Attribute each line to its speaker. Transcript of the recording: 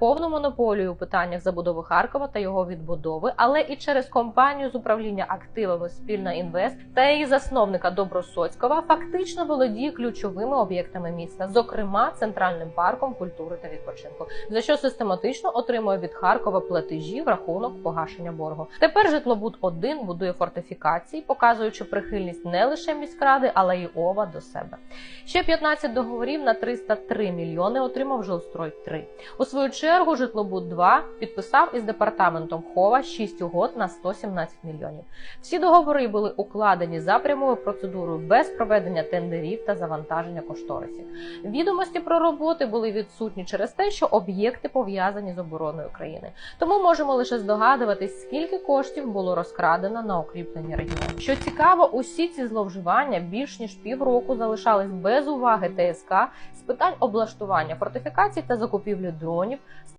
Speaker 1: повну монополію у питаннях забудови Харкова та його відбудови, але і через компанію з управління активами Спільна Інвест та її засновника Добросоцького фактично володіє ключовими об'єктами міста, зокрема центральним парком культури та відпочинку, за що систематично отримує від Харкова платежі в рахунок погашення боргу. Тепер житлобуд 1 будує фортифікації, показуючи прихильність не лише міськради, але й ОВА до себе. Ще 15 договорів на 303 мільйони отримав жилстрой 3 У свою чергу житлобуд 2 підписав із департаментом Хова 6 угод на 117 мільйонів. Всі договори були укладені за прямою процедурою без проведення тендерів та завантаження кошторисів. Відомості про роботи були відсутні через те, що об'єкти пов'язані з обороною країни. Тому можемо лише здогадуватись, скільки коштів було розкрадено на укріплення регіону. Що цікаво, усі ці зловживання більш ніж півроку залишались без уваги ТСК з питань облаштування фортифікацій та закупівлі дронів,